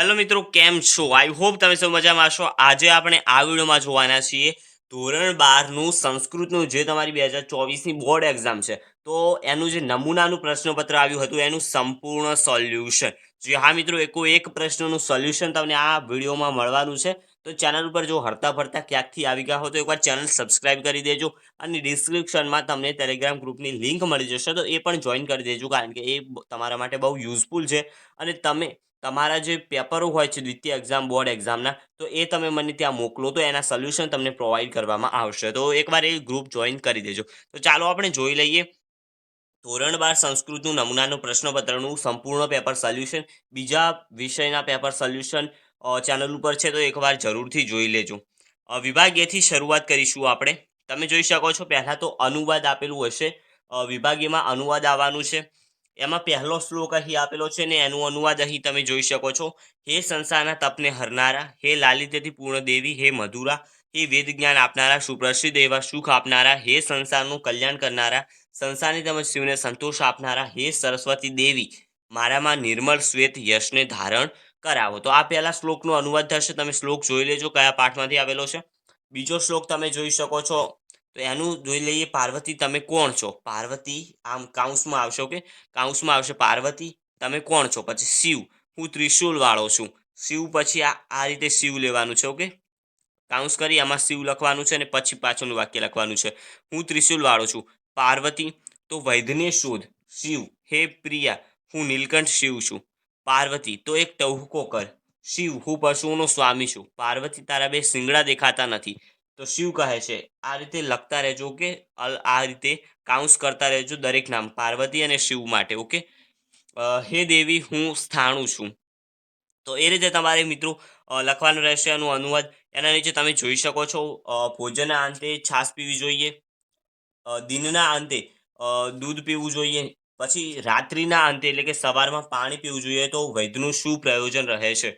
Hello મિત્રો, કેમ છો? આઈ હોપ તમે સૌ મજામાં છો આજે આપણે આ વિડીયોમાં જોવાના છીએ ધોરણ બારનું સંસ્કૃતનું જે તમારી બે હજાર ચોવીસની બોર્ડ એક્ઝામ છે. તો એનું જે નમૂનાનું પ્રશ્નપત્ર આવ્યું હતું, એનું સંપૂર્ણ સોલ્યુશન જે હા મિત્રો, એકો એક પ્રશ્નનું સોલ્યુશન તમને આ વિડીયોમાં મળવાનું છે. તો ચેનલ ઉપર જો હરતા ફરતા ક્યાંકથી આવી ગયા હો, તો એકવાર ચેનલ સબસ્ક્રાઇબ કરી દેજો અને ડિસ્ક્રિપ્શનમાં તમને ટેલિગ્રામ ગ્રુપની લિંક મળી જશે. તો એ પણ જોઈન કરી દેજો, કારણ કે એ તમારા માટે બહુ યુઝફુલ છે. અને તમે તમારા જે પેપરો હોય છે, દ્વિતીય એક્ઝામ બોર્ડ એક્ઝામના તો એ તમે મને ત્યાં મોકલો, તો એના સોલ્યુશન તમને પ્રોવાઈડ કરવામાં આવશે. તો એકવાર એ ગ્રુપ જોઈન કરી દેજો. તો ચાલો આપણે જોઈ લઈએ. ધોરણ બાર સંસ્કૃતનું નમૂનાનું પ્રશ્નપત્રનું સંપૂર્ણ પેપર સોલ્યુશન બીજા વિષયના પેપર સોલ્યુશન ચેનલ ઉપર છે, તો એકવાર જરૂરથી જોઈ લેજો. વિભાગીયથી શરૂઆત કરીશું આપણે. તમે જોઈ શકો છો, પહેલાં તો અનુવાદ આપેલું હશે. વિભાગીયમાં અનુવાદ આવવાનું છે. એમાં પહેલો શ્લોક અહીં આપેલો છે ને એનું અનુવાદ અહીં તમે જોઈ શકો છો. હે સંસારના તપને હરનારા, હે લાલિત્યથી પૂર્ણ દેવી હે મધુરા, હે વેદ જ્ઞાન આપનારા, સુપ્રસિદ્ધ એવા સુખ આપનારા, હે સંસારનું કલ્યાણ કરનારા, સંસારની તેમજ શિવને સંતોષ આપનારા, હે સરસ્વતી દેવી, મારામાં નિર્મળ શ્વેત યશને ધારણ કરાવો. તો આ પહેલા શ્લોકનો અનુવાદ થશે. તમે શ્લોક જોઈ લેજો. કયા પાઠમાંથી આવેલો છે? બીજો શ્લોક તમે જોઈ શકો છો. તો એનું જોઈ લઈએ પાર્વતી, તમે કોણ છો? પાર્વતી આમ કાઉન્સમાં આવશે, ઓકે? કાઉન્સમાં આવશે પાર્વતી, તમે કોણ છો? પછી શિવ, હું ત્રિશુલ વાળો છું. શિવ પછી આ આ રીતે શિવ લેવાનું છે, ઓકે? કાઉન્સ કરી, આમાં શિવ લખવાનું છે અને પછી પાછળનું વાક્ય લખવાનું છે. હું ત્રિશુલ વાળો છું. પાર્વતી, તો વૈધને શોધ. શિવ, હે પ્રિયા, હું નીલકંઠ શિવ છું. પાર્વતી, તો એક ટહુકો કર. શિવ, હું પશુઓનો સ્વામી છું. પાર્વતી તારા બે શિંગડા દેખાતા નથી. તો શિવ કહે છે? આ રીતે લખતા રહેજો કે આ રીતે કાઉન્સ કરતા રહેજો દરેક નામ, પાર્વતી અને શિવ માટે, ઓકે? હે દેવી, હું સ્થાણું છું. તો એ રીતે તમારે મિત્રો લખવાનું રહેશે એનું અનુવાદ. એના નીચે તમે જોઈ શકો છો ભોજનના અંતે છાશ પીવી જોઈએ દિનના અંતે દૂધ પીવું જોઈએ, પછી રાત્રિના અંતે, એટલે કે સવારમાં પાણી પીવું જોઈએ તો વૈદ્યનું શું પ્રયોજન રહે છે?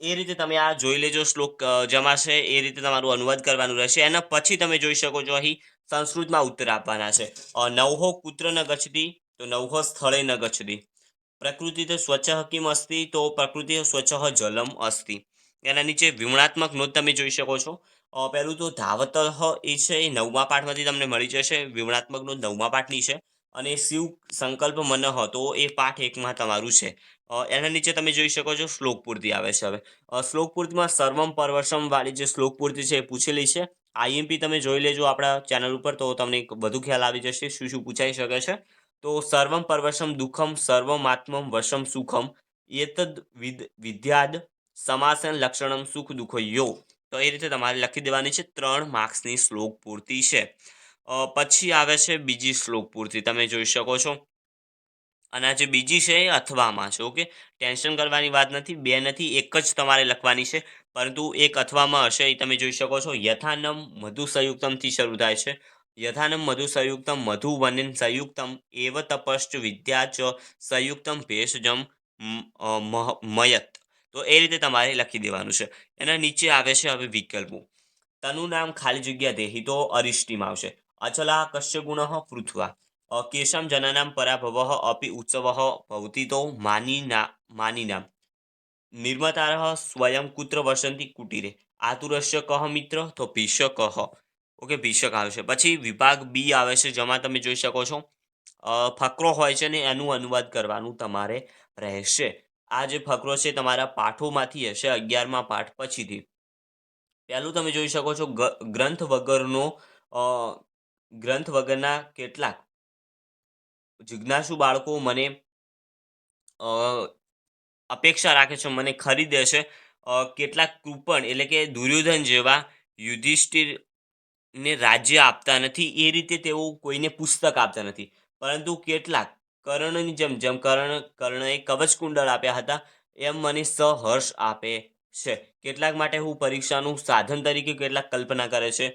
એ રીતે તમે આ જોઈ લેજો શ્લોક જમાશે એ રીતે તમારું અનુવાદ કરવાનું રહેશે. એના પછી તમે જોઈ શકો છો અહીં સંસ્કૃતમાં ઉત્તર આપવાના છે. નવહો કુત્ર ન ગચ્છતી, તો નવહો સ્થળે ન ગચ્છતી. પ્રકૃતિ તો સ્વચ્છ કિમ અસ્તિ, તો પ્રકૃતિ સ્વચ્છ જલમ અસ્તિ. એના નીચે વિમણાત્મક નોંધ તમે જોઈ શકો છો. પહેલું તો ધાવત એ છે, એ નવમા પાઠમાંથી તમને મળી જશે. વિવરણાત્મક નોંધ નવમા પાઠની છે. અને શિવ સંકલ્પ મનઃ તો એ પાઠ એકમાં તમારું છે. એના નીચે તમે જોઈ શકો છો શ્લોક પૂર્તિ આવે છે હવે. શ્લોક પૂર્તિમાં સર્વમ પરવર્ષમ વાળી જે શ્લોક પૂર્તિ છે એ પૂછેલી છે. આઈએમપી તમે જોઈ લેજો આપણા ચેનલ ઉપર, તો તમને વધુ ખ્યાલ આવી જશે શું શું પૂછાઈ શકે છે. તો સર્વમ પરવશમ દુઃખમ સર્વમાત્મમ વશમ સુખમ એતદ વિદ, વિદ્યાદ, સમાસન લક્ષણમ સુખ દુઃખ યો. તો એ રીતે તમારે લખી દેવાની છે. ત્રણ માર્ક્સની શ્લોક પૂર્તિ છે. પછી આવે છે બીજી શ્લોક પૂરતી, તમે જોઈ શકો છો. અને આ જે બીજી છે એ અથવામાં છે, ઓકે? ટેન્શન કરવાની વાત નથી, બે નથી, એક જ તમારે લખવાની છે. પરંતુ એક અથવામાં હશે એ તમે જોઈ શકો છો. યથાનમ મધુ સંયુક્તમથી શરૂ થાય છે. યથાનમ મધુ સંયુક્તમ મધુ વનન સંયુક્તમ એવ તપશ્ચ વિદ્યા ચ સંયુક્તમ ભેષજમ મયત. તો એ રીતે તમારે લખી દેવાનું છે. એના નીચે આવે છે હવે વિકલ્પો. તનું નામ ખાલી જગ્યા દેહી, તો અરિષ્ટિમાં આવશે. અચલા કશ્ય ગુણ પૃથ્વા કેશમ જનનામ પરાભવ અપી ઉત્સવ ભવતી તો માનીના માનીનામ નિર્મતાર સ્વયં કુત્ર વસંતી કુટીરે આતુરસ્ય કહ મિત્ર તો ભીષક કહ ઓકે ભીષક આવશે પછી વિભાગ બી આવે છે જેમાં તમે જોઈ શકો છો। ફકરો હોય છે ને એનું અનુવાદ કરવાનું તમારે રહેશે। આ જે ફકરો છે તમારા પાઠોમાંથી હશે, અગિયારમાં પાઠ પછીથી. પહેલું તમે જોઈ શકો છો ગ્રંથ વગરનો ગ્રંથ વગરના કેટલાક જિજ્ઞાસુ બાળકો મને અપેક્ષા રાખે છે, મને ખરીદે છે. કેટલાક કૃપણ એટલે કે દુર્યોધન જેવા યુધિષ્ઠિર ને રાજ્ય આપતા નથી. એ રીતે તેઓ કોઈને પુસ્તક આપતા નથી. પરંતુ કેટલાક કર્ણની જેમ જેમ કર્ણ, કર્ણએ કવચ કુંડળ આપ્યા હતા, એમ મને સહર્ષ આપે છે. કેટલાક માટે હું પરીક્ષાનું સાધન તરીકે કેટલાક કલ્પના કરે છે.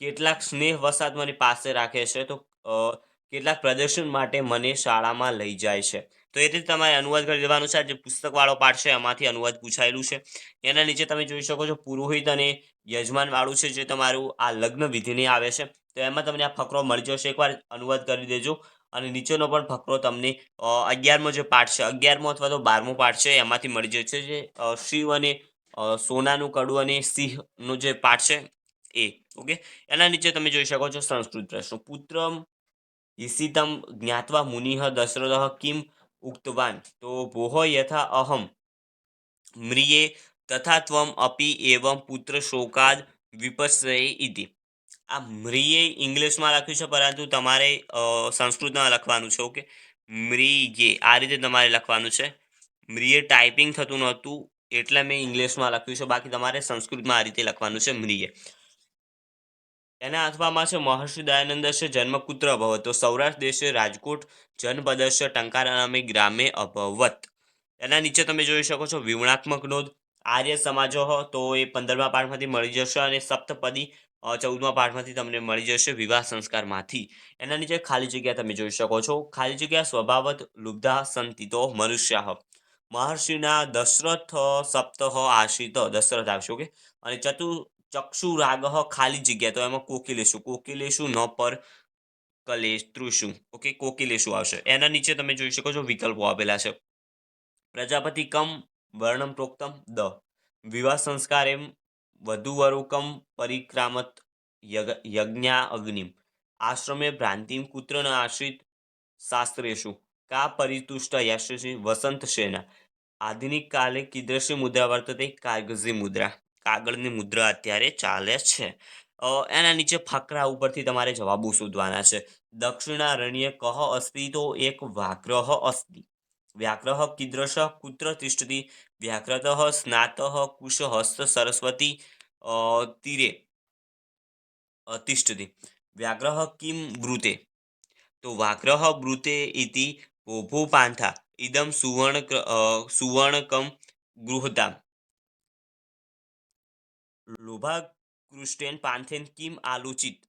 કેટલાક સ્નેહ વસાત મને પાસે રાખે છે તો કેટલાક પ્રદર્શન માટે મને શાળામાં લઈ જાય છે. તો એ રીતે તમારે અનુવાદ કરી દેવાનું છે. જે પુસ્તકવાળો પાઠ છે, એમાંથી અનુવાદ પૂછાયેલું છે. એના નીચે તમે જોઈ શકો છો પુરોહિત અને યજમાન વાળું છે જે તમારું આ લગ્ન વિધિને આવે છે. તો એમાં તમને આ ફકરો મળી જશે. એકવાર અનુવાદ કરી દેજો અને નીચેનો પણ ફકરો તમને અગિયારમો જે પાઠ છે, અગિયારમો અથવા તો બારમો પાઠ છે એમાંથી મળી જશે. જે શિવ અને સોનાનું કડું અને સિંહનો જે પાઠ છે એ, ઓકે? એના નીચે તમે જોઈ શકો છો સંસ્કૃત પ્રશ્નો. પુત્ર ઈસિતમ જ્ઞાત્વા મુનિહ દશરથ કિમ ઉક્તવાન? તો ભોહ યથા અહમ. મ્રિયે તથા ત્વમ અપી એવમ પુત્ર શોકાદ વિપસ્યે ઇતિ. આ મ્રિયે ઇંગ્લિશમાં લખ્યું છે, પરંતુ તમારે સંસ્કૃતમાં લખવાનું છે, ઓકે? મ્રિયે, આ રીતે તમારે લખવાનું છે. મ્રિયે ટાઈપિંગ થતું નહોતું, એટલે મેં ઇંગ્લિશમાં લખ્યું છે. બાકી તમારે સંસ્કૃતમાં આ રીતે લખવાનું છે મ્રિયે. એના અથવામાં છે મહર્ષિ દયાનંદ છે જન્મકુત્ર અભવત. સૌરાષ્ટ્ર દેશે રાજકોટ જનપદસ્ય ટંકારા નામે ગ્રામે અભવત. એના નીચે તમે જોઈ શકો છો વિવણાત્મક નોંધ. આર્ય સમાજો હો, તો એ પંદરમા પાઠમાંથી મળી જશે અને સપ્તપદી ચૌદમા પાઠમાંથી તમને મળી જશે વિવાહ સંસ્કારમાંથી. એના નીચે ખાલી જગ્યા તમે જોઈ શકો છો. ખાલી જગ્યા સ્વભાવત લુબ્ધા સંતિ તો મનુષ્ય મહર્ષિના દશરથ સપ્તહ આશ્રિત દશરથ આવશે, ઓકે? અને ચતુ ચક્ષુ રાગ ખાલી જગ્યા તો એમાં કોકિલેશું કોકિલેશું ન પર કલેશ તૃષુ ઓકે કોકિલેશું આવશે. એના નીચે તમે જોઈ શકો છો વિકલ્પો આપેલા છે. પ્રજાપતિ કમ, વર્ણમ પ્રોક્તમ, દ. વિવાહ સંસ્કાર એમ, વધુ વરુકમ, પરિક્રામત યજ્ઞા, અગ્નિમ. આશ્રમે ભ્રાંતિમ કુત્ર ન આશ્રિત શાસ્ત્રેશુ. કા પરિતુષ્ટ યશસ્વી વસંત સેના. આધુનિક કાલે કીદૃશી મુદ્રા વર્તતે કાગઝી મુદ્રા. કાગળની મુદ્રા અત્યારે ચાલે છે. એના નીચે ફકરા ઉપરથી તમારે જવાબો શોધવાના છે. દક્ષિણારણ્ય કહ અસ્તિ તો એક વાગ્રહ અસ્તિ. વ્યાઘ્રહ કિદ્રશ કુત્ર તિષ્ઠતિ. વ્યાઘ્રત સ્નાત કુશ હસ્ત સરસ્વતી તીરે. તિષ્ઠતિ. વ્યાઘ્રહ કિમ બ્રુતે તો વાગ્રહ બ્રુતે ઇતિ ભોભો પાંથા ઇદમ સુવર્ણ સુવર્ણકમ ગૃહતામ. લોભા કૃષ્ટેન પાંથેન કિમ આલોચિત?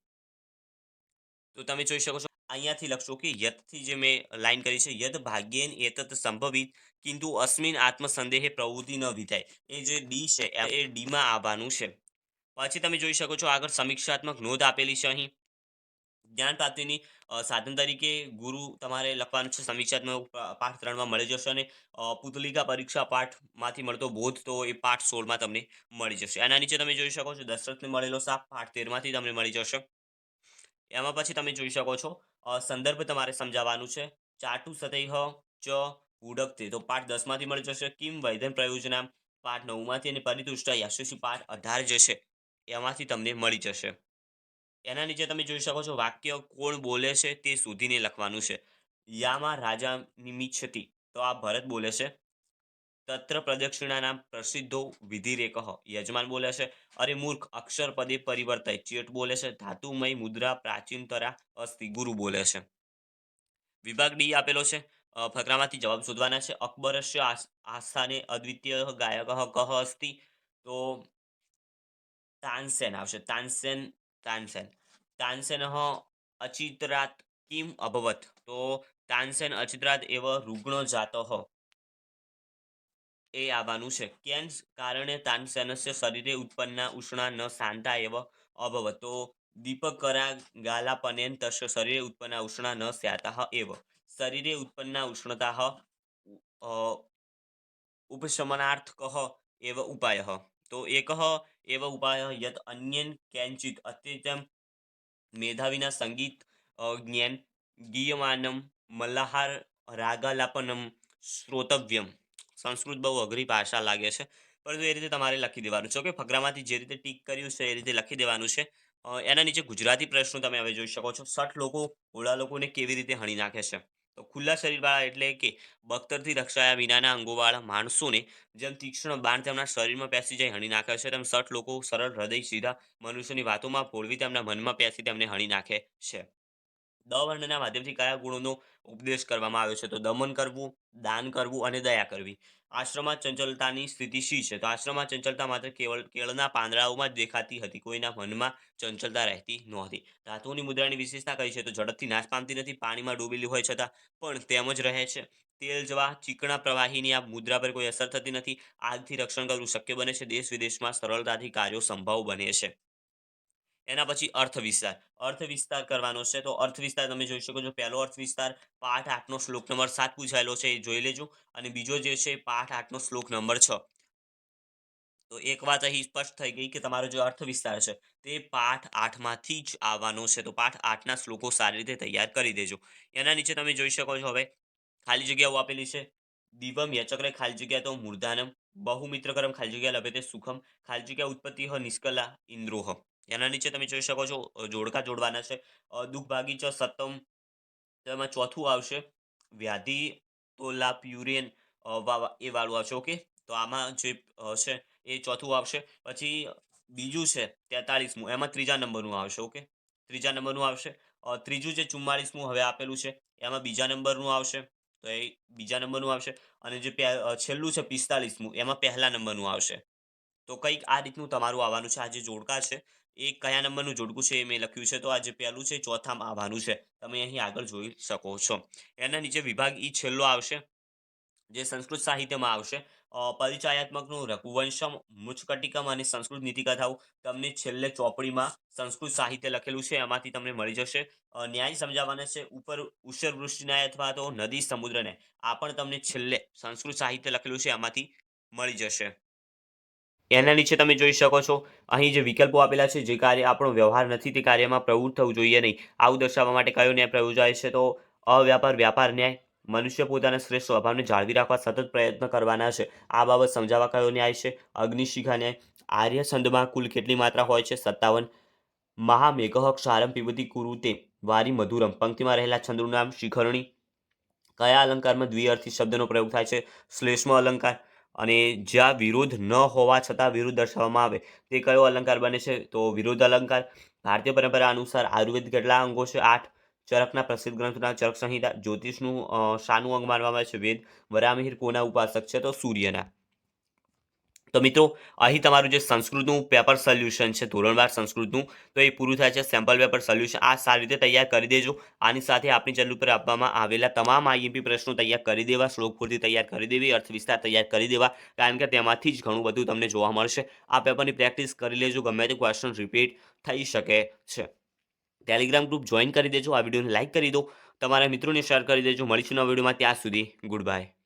તો તમે જોઈ શકો છો, અહીંયાથી લખશો કે યતથી જે મેં લાઈન કરી છે, યદ ભાગ્યેન એતત સંભવિત, કિંતુ અસ્મિન આત્મસંદેહે પ્રવૃત્તિ ન વિધાય. એ જે ડી છે, એ ડીમાં આવવાનું છે. પછી તમે જોઈ શકો છો આગળ સમીક્ષાત્મક નોંધ આપેલી છે અહીં. જ્ઞાન પ્રાપ્તિની સાધન તરીકે ગુરુ તમારે લખવાનું છે, સમીક્ષાત્મક પાઠ ત્રણમાં મળી જશે અને પુતલિકા પરીક્ષા પાઠમાંથી મળતો બોધ તો એ પાઠ સોળમાં તમને મળી જશે. આના નીચે તમે જોઈ શકો છો, દશરથને મળેલો સાપ પાઠ તેરમાંથી તમને મળી જશે. એમાં પછી તમે જોઈ શકો છો સંદર્ભ તમારે સમજાવવાનું છે, ચાટુ સતૈહ ચ ઉડકતે. તો પાઠ દસમાંથી મળી જશે, કિમ વૈધન પ્રયોજના પાઠ નવમાંથી અને પરિતુષ્ટ યશસ્વી પાઠ અઢાર જે છે, એમાંથી તમને મળી જશે. એના નીચે તમે જોઈ શકો છો વાક્ય કોણ બોલે છે તે શોધીને લખવાનું છે. યામાં રાજા મિચ્છતી તો આ ભરત બોલે છે. તત્ર પ્રદક્ષિણાના પ્રસિદ્ધો વિધિરેકઃ. યજમાન બોલે છે. અરે મૂર્ખ, અક્ષર પદે પરિવર્તાય. ચેટ બોલે છે. ધાતુમય મુદ્રા પ્રાચીનતરા અસ્તિ. ગુરુ બોલે છે. વિભાગ ડી આપેલો છે. ફકરામાંથી જવાબ શોધવાના છે. અકબરસ્ય આસ- આસ્થાને અદ્વિતીય ગાયક. કહ અસ્તિ. તો તાનસેન આવશે. તાનસેન તાનસેન. તાનસેન અચિતરાત કિમ અભવત? તો તાનસેન અચિતરાત એવ રુગ્ણ જાતો એ આવવાનું છે. કેન કારણે તાનસેનસ્ય શરીરે ઉત્પન્ન ઉષ્ણા ન શાંતા એવ અભવત. તો દીપકરા ગાલાપનેન તસ્ય શરીરે ઉત્પન્ન ઉષ્ણા ન સ્યાતઃ એવ. શરીરે ઉત્પન્ના ઉષ્ણતાઃ અ, ઉપશમનાર્થકઃ એવ ઉપાયઃ તો એકઃ એવ ઉપાય યત અન્યન કેન્ચિત અત્યંત મેધાવીના સંગીત જ્ઞાન, ગીયમાનમ, મલ્લાહાર, રાગાલાપનમ, શ્રોતવ્યમ. સંસ્કૃત બહુ અઘરી ભાષા લાગે છે, પરંતુ એ રીતે તમારે લખી દેવાનું છે. ઓકે ફકરામાંથી જે રીતે ટીક કર્યું છે એ રીતે લખી દેવાનું છે. એના નીચે ગુજરાતી પ્રશ્નો તમે હવે જોઈ શકો છો. સઠ લોકો, ઓળા લોકોને કેવી રીતે હણી નાખે છે? તો ખુલ્લા શરીરવાળા એટલે કે બખ્તરથી રક્ષાયા વિનાના અંગોવાળા માણસોને જેમ તીક્ષ્ણ બાણ તેમના શરીરમાં પેસી જાય, હણી નાખે છે. તેમ સઠ લોકો સરળ હૃદય સીધા મનુષ્યની વાતોમાં ભોળવી તેમના મનમાં પેસી તેમને હણી નાખે છે. દ વર્ણના માધ્યમથી કયા ગુણોનો ઉપદેશ કરવામાં આવ્યો છે? તો દમન કરવું, દાન કરવું અને દયા કરવી. આશ્રમમાં ચંચલતાની સ્થિતિ શી છે? તો આશ્રમમાં ચંચલતા માત્ર કેવળ, કેળના પાંદડાઓમાં જ દેખાતી હતી, કોઈના મનમાં ચંચલતા રહેતી નહોતી. ધાતુની મુદ્રાની વિશેષતા કઈ છે? તો ઝડપથી નાશ પામતી નથી, પાણીમાં ડૂબેલી હોય છતાં પણ તેમ જ રહે છે. તેલ જેવા ચીકણા પ્રવાહીની આ મુદ્રા પર કોઈ અસર થતી નથી. આગથી રક્ષણ કરવું શક્ય બને છે. દેશ વિદેશમાં સરળતાથી કાર્યો સંભવ બને છે. એના પછી અર્થ વિસ્તાર અર્થ વિસ્તાર કરવાનો છે તો અર્થ વિસ્તાર તમે જોઈ શકો છો, પહેલો અર્થ વિસ્તાર પાઠ આઠનો શ્લોક નંબર સાત પૂછાયેલો છે, એ જોઈ લેજો. અને બીજો જે છે, પાઠ આઠનો શ્લોક નંબર છ. તો એક વાત અહીં સ્પષ્ટ થઈ ગઈ કે તમારો જે અર્થ વિસ્તાર છે, તે પાઠ આઠમાંથી જ આવવાનો છે. તો પાઠ આઠના શ્લોકો સારી રીતે તૈયાર કરી દેજો. એના નીચે તમે જોઈ શકો છો હવે, ખાલી જગ્યાઓ આપેલી છે. દિવમ યચક્રે ખાલી જગ્યા તો મૂર્ધાનમ, બહુમિત્રકરમ ખાલી જગ્યા લભે તે સુખમ, ખાલી જગ્યા ઉત્પત્તિ હ નિષ્કલા ઇન્દ્રોહ. એના નીચે તમે જોઈ શકો છો જોડકા જોડવાના છે. દુઃખભાગી ચ સત્તમ એમાં ચોથું આવશે વ્યાધિ તોલા પ્યુરિયન એ વાળું આવશે, ઓકે? તો આમાં જે છે એ ચોથું આવશે. પછી બીજું છે તેતાળીસમું, એમાં ત્રીજા નંબરનું આવશે, ઓકે? ત્રીજા નંબરનું આવશે. ત્રીજું જે ચુમ્માળીસમું હવે આપેલું છે, એમાં બીજા નંબરનું આવશે. તો એ બીજા નંબરનું આવશે. અને જે છેલ્લું છે પિસ્તાળીસમું, એમાં પહેલા નંબરનું આવશે. તો કંઈક આ રીતનું તમારું આવવાનું છે. આ જે જોડકા છે એ કયા નંબરનું જોડકું છે એ મેં લખ્યું છે. તો આ જે પહેલું છે ચોથામાં આવવાનું છે. તમે અહીં આગળ જોઈ શકો છો. એના નીચે વિભાગ ઈ છેલ્લો આવશે, જે સંસ્કૃત સાહિત્યમાં આવશે. પરિચયાત્મકનું રઘુવંશમ મુચકટિકમ અને સંસ્કૃત નીતિકથાઓ તમને છેલ્લે ચોપડીમાં સંસ્કૃત સાહિત્ય લખેલું છે. એમાંથી તમને મળી જશે. ન્યાય સમજાવવાના છે. ઉપર ઉષર વૃષ્ટિ અથવા તો નદી સમુદ્રને આ પણ તમને છેલ્લે સંસ્કૃત સાહિત્ય લખેલું છે. એમાંથી મળી જશે. એના નીચે તમે જોઈ શકો છો, અહીં જે વિકલ્પો આપેલા છે, જે કાર્ય આપણો વ્યવહાર નથી, તે કાર્યમાં પ્રવૃત્ત થવું જોઈએ નહીં. આવું દર્શાવવા માટે કયો ન્યાય પ્રયોજાય છે તો, અવ્યાપાર, વ્યાપાર ન્યાય. મનુષ્ય પોતાના શ્રેષ્ઠ સ્વભાવને જાળવી રાખવા સતત પ્રયત્ન કરવાના છે. આ બાબત સમજાવવા કયો ન્યાય છે? અગ્નિશિખા ન્યાય. આર્ય છંદમાં કુલ કેટલી માત્રા હોય છે? સત્તાવન. મહામેઘ ક્ષારમ પીબતી કુરુતે વારી મધુરમ. પંક્તિમાં રહેલા છંદનું નામ શિખરણી. કયા અલંકારમાં દ્વિઅર્થી શબ્દનો પ્રયોગ થાય છે? શ્લેષ્મ અલંકાર. અને જ્યાં વિરોધ ન હોવા છતાં વિરુદ્ધ દર્શાવવામાં આવે, તે કયો અલંકાર બને છે? તો વિરોધ અલંકાર, ભારતીય પરંપરા અનુસાર આયુર્વેદ કેટલા અંગો છે? આઠ. ચરકના પ્રસિદ્ધ ગ્રંથના ચરક સંહિતા જ્યોતિષનું શાનું અંગ માનવામાં આવે છે. વેદ વરામિહિર કોના ઉપાસક છે? તો સૂર્યના. તો મિત્રો, અહીં તમારું જે સંસ્કૃતનું પેપર સોલ્યુશન છે, ધોરણવાર સંસ્કૃતનું, તો એ પૂરું થાય છે સેમ્પલ પેપર સોલ્યુશન આ સારી રીતે તૈયાર કરી દેજો. આની સાથે આપની ચેનલ ઉપર આપવામાં આવેલા તમામ આઈએમપી પ્રશ્નો તૈયાર કરી દેવા, શ્લોક પૂરતી તૈયાર કરી દેવી, અર્થ વિસ્તાર તૈયાર કરી દેવા, કારણ કે તેમાંથી જ ઘણું બધું તમને જોવા મળશે. આ પેપરની પ્રેક્ટિસ કરી લેજો, ગમે તે ક્વેશ્ચન રિપીટ થઈ શકે છે. ટેલિગ્રામ ગ્રુપ જોઈન કરી દેજો, આ વિડીયોને લાઇક કરી દો. તમારા મિત્રોને શેર કરી દેજો. મળીશું નવા વિડીયોમાં. ત્યાં સુધી ગુડ બાય